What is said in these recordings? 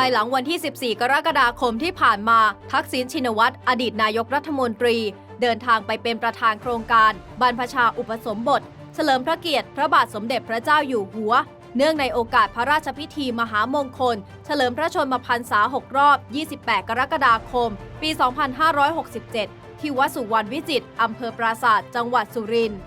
ายหลังวันที่ 14 กรกฎาคมที่ผ่านมา ทักษิณชินวัตร อดีตนายกรัฐมนตรี เดินทางไปเป็นประธานโครงการ บรรพชาอุปสมบท เฉลิมพระเกียรติพระบาทสมเด็จพระเจ้าอยู่หัว เนื่องในโอกาสพระราชพิธีมหามงคล เฉลิมพระชนมพรรษา 6 รอบ 28 กรกฎาคม ปี 2567 ที่วัดสุวรรณวิจิตรอำเภอปราศาสตร์จังหวัดสุรินทร์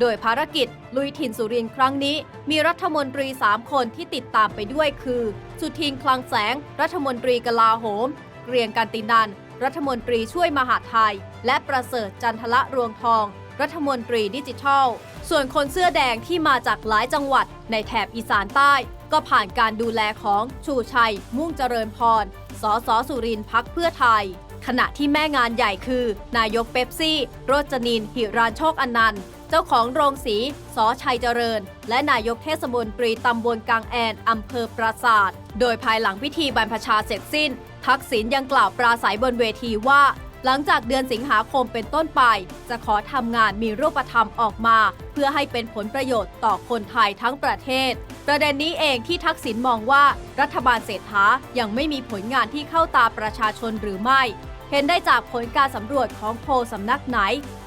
โดยภารกิจลุยถิ่นสุรินครั้งนี้ มีรัฐมนตรี 3 คนที่ติดตามไปด้วยคือ สุทินคลังแสง รัฐมนตรีกลาโหม เกรียงกันตินัน รัฐมนตรีช่วยมหาไทย และประเสริฐจันทละรวงทอง รัฐมนตรีดิจิทัล ส่วนคนเสื้อแดงที่มาจากหลายจังหวัดในแถบอีสานใต้ ก็ผ่านการดูแลของชูชัย มุ่งเจริญพร สสสุรินพักเพื่อไทยขณะที่แม่งานใหญ่คือ นายกเป๊ปซี่ โรจนิน หิรานโชคอนันต์ เจ้าของโรงสีสอชัยเจริญ และนายกเทศมนตรีตำบลกลางแอนอำเภอปราศาสตร์โดยภายหลังพิธีบรรพชาเสร็จสิ้น ทักษิณยังกล่าวปราศัยบนเวทีว่า หลังจากเดือนสิงหาคมเป็นต้นไป จะขอทำงานมีรูปธรรมออกมา เพื่อให้เป็นผลประโยชน์ต่อคนไทยทั้งประเทศ ประเด็นนี้เองที่ทักษิณมองว่า รัฐบาลเศรษฐายังไม่มีผลงานที่เข้าตาประชาชนหรือไม่ เห็นได้จากผลการสำรวจของโพลสำนักไหน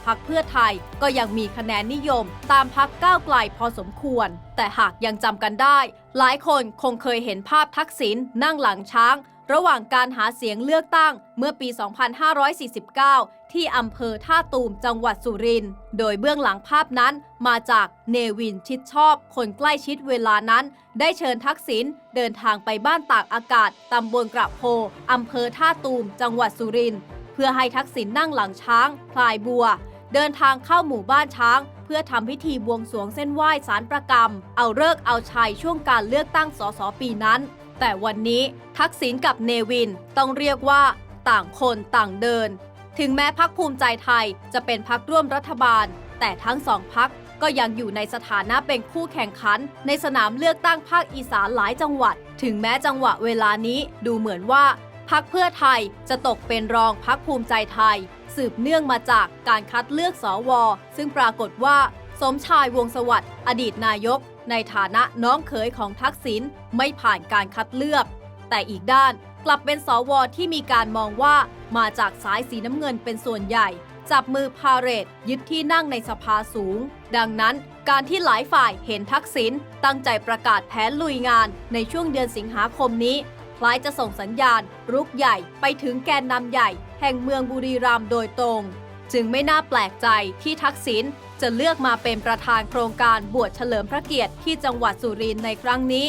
พักเพื่อไทยก็ยังมีคะแนนนิยมตามพักก้าวไกลพอสมควร แต่หากยังจำกันได้ หลายคนคงเคยเห็นภาพทักษิณนั่งหลังช้าง ระหว่างการหาเสียงเลือกตั้งเมื่อปี 2549 ที่อำเภอท่าตูมจังหวัดสุรินทร์ โดยเบื้องหลังภาพนั้นมาจากเนวินชิดชอบ คนใกล้ชิดเวลานั้น ได้เชิญทักษิณเดินทางไปบ้านตากอากาศตำบลกระโพอำเภอท่าตูมจังหวัดสุรินทร์ เพื่อให้ทักษิณนั่งหลังช้างพลายบัว เดินทางเข้าหมู่บ้านช้างเพื่อทำพิธีบวงสรวงเส้นไหว้สารประกรรม เอาเลิกเอาชัยช่วงการเลือกตั้งสสปีนั้น แต่วันนี้ทักษิณกับเนวินต้องเรียกว่า ต่างคนต่างเดิน ถึงแม้พักภูมิใจไทยจะเป็นพักร่วมรัฐบาล แต่ทั้งสองพักก็ยังอยู่ในสถานะเป็นคู่แข่งขัน ในสนามเลือกตั้งภาคอีสานหลายจังหวัด ถึงแม้จังหวะเวลานี้ดูเหมือนว่าพักเพื่อไทยจะตกเป็นรองพักภูมิใจไทย สืบเนื่องมาจากการคัดเลือกสวซึ่งปรากฏว่า สมชายวงสวัสดิ์อดีตนายก ในฐานะน้องเขยของทักษิณไม่ผ่านการคัดเลือก แต่อีกด้านกลับเป็นสวที่มีการมองว่ามาจากสายสีน้ำเงินเป็นส่วนใหญ่ จับมือพาเรดยึดที่นั่งในสภาสูง ดังนั้นการที่หลายฝ่ายเห็นทักษิณตั้งใจประกาศแผนลุยงานในช่วงเดือนสิงหาคมนี้ คล้ายจะส่งสัญญาณรุกใหญ่ไปถึงแกนนำใหญ่ แห่งเมืองบุรีรัมย์โดยตรง จึงไม่น่าแปลกใจที่ทักษิณจะเลือกมาเป็นประธานโครงการบวชเฉลิมพระเกียรติที่จังหวัดสุรินทร์ในครั้งนี้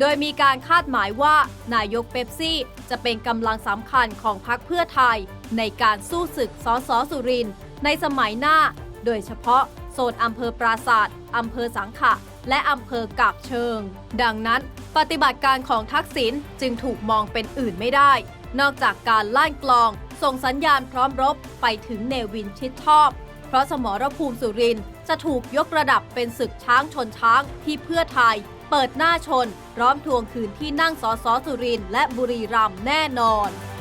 โดยมีการคาดหมายว่านายกเป๊ปซี่ จะเป็นกำลังสำคัญของพรรคเพื่อไทย ในการสู้ศึกสสสุรินทร์ในสมัยหน้า โดยเฉพาะโซนอำเภอปราศาสตร์อำเภอสังขะ และอำเภอกาบเชิง ดังนั้น ปฏิบัติการของทักษิณจึงถูกมองเป็นอื่นไม่ได้ นอกจากการล่านกลอง ส่งสัญญาณพร้อมรบไปถึงเนวินชิดชอบ เพราะสมรภูมิสุรินจะถูกยกระดับเป็นศึกช้างชนช้างที่เพื่อไทย เปิดหน้าชน พร้อมทวงคืนที่นั่งสอสอสุรินและบุรีรัมย์แน่นอน